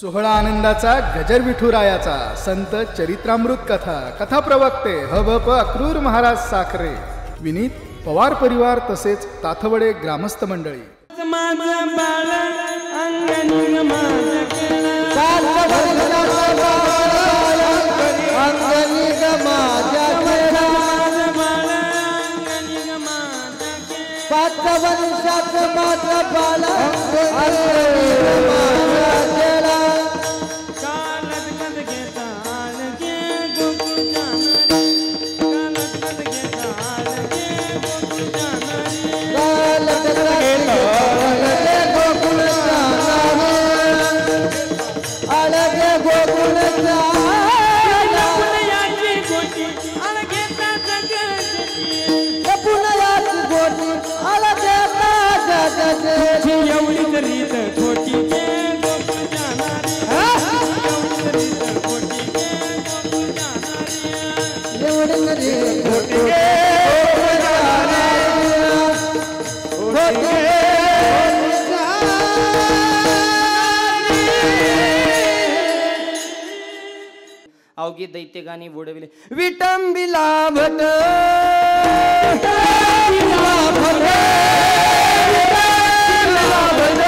सोहळा आनंदाचा गजर विठुरायाचा संत चरित्रामृत कथा कथा प्रवक्ते ह भ प अक्रूर महाराज साखरे विनीत पवार परिवार तसेच ताथवडे ग्रामस्थ मंडळी. पाच वर्षात माझा बाला अवघी दैत्य गाणी बुडविले. विटंबिला भट विटंबिला भट विटंबिला भट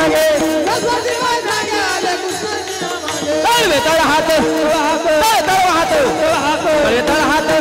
मागे. तळ हात. तळ हात. तळ हात.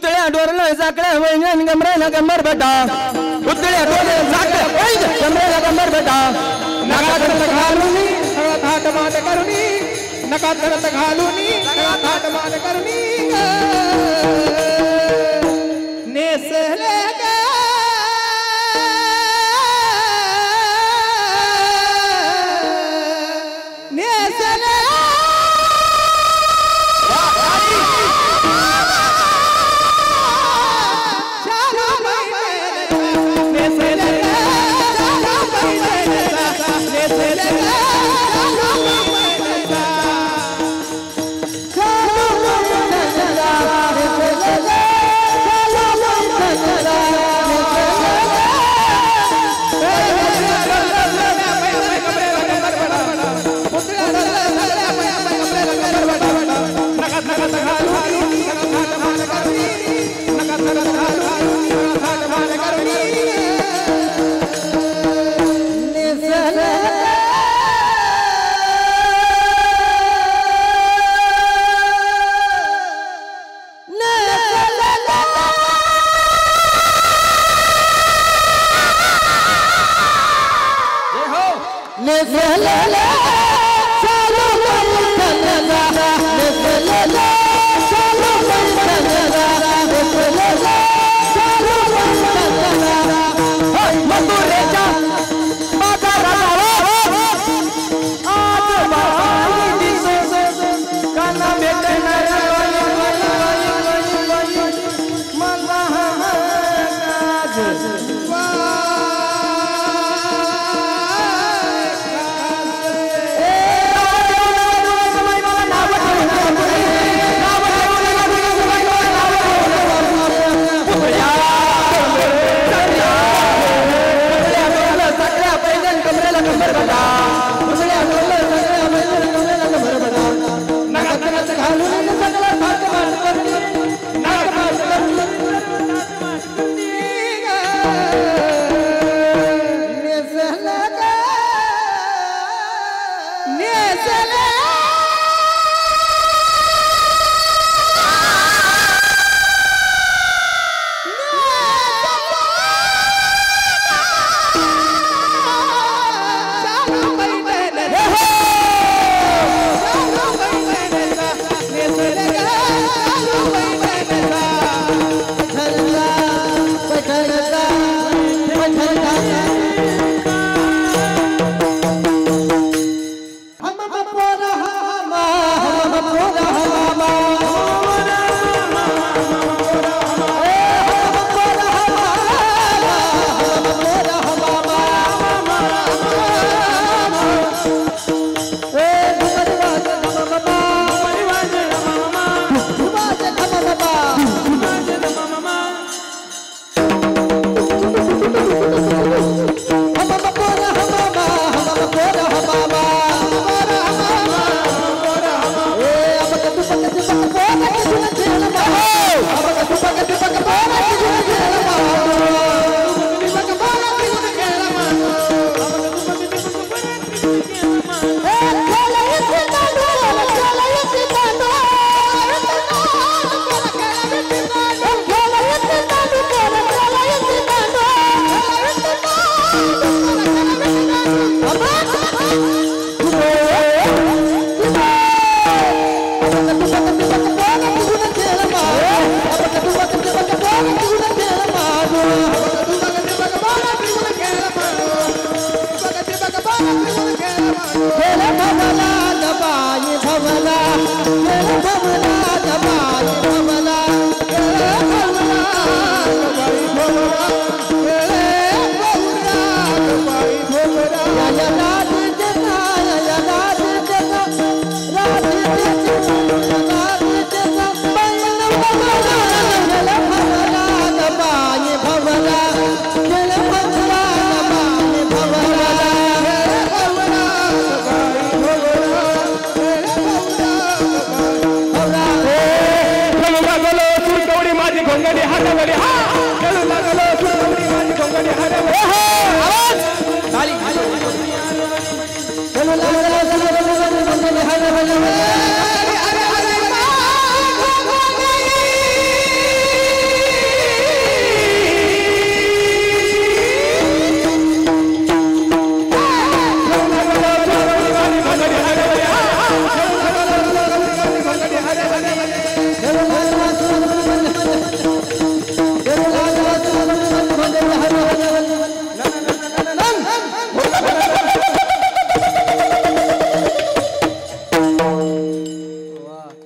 उतळ्या डोरला जाकड्या गमरे गमऱ्याला गंबर बेटा उतळ्या डोरला जाकड्या वैन गंबर बेटा नका धरत घालूनी सगळा थाट माट करुनी नका धरत थाट فلا لا